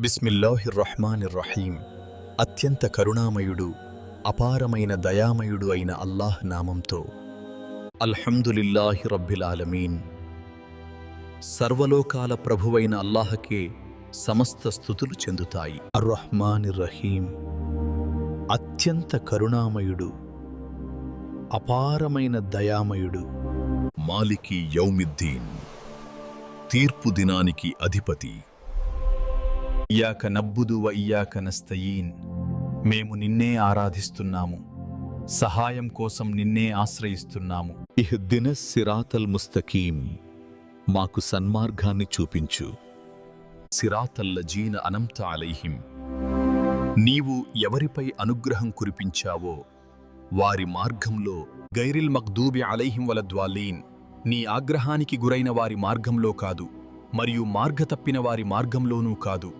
బిస్మిల్లాహిర్ రహ్మానిర్ రహీం అత్యంత కరుణామయుడు అపారమైన దయామయుడు అయిన అల్లాహ్ నామంతో. అల్హమ్దులిల్లాహి రబ్బిలాలమీన్. సర్వలోకాల ప్రభువైన అల్లాహకే సమస్త స్థుతులు చెందుతాయి. అర్రహ్మానిర్ రహీం అత్యంత కరుణామయుడు అపారమైన దయామయుడు. మాలికి యౌమిద్దీన్. తీర్పు దినానికి అధిపతి. ఇయాక నబ్బుదు వ ఇయాక నస్తయీన్. మేము నిన్నే ఆరాధిస్తున్నాము. సహాయం కోసం నిన్నే ఆశ్రయిస్తున్నాము. ఇహ్దిన సిరాతల్ ముస్తకీం. మాకు సన్మార్గాన్ని చూపించు. సిరాతల్లజీన అనంత అలైహిం. నీవు ఎవరిపై అనుగ్రహం కురిపించావో వారి మార్గంలో గైరిల్ మక్దూబి అలైహిం వల ద్వాలీన్ నీ ఆగ్రహానికి గురైన వారి మార్గంలో కాదు మరియు మార్గ తప్పిన వారి మార్గంలోనూ కాదు.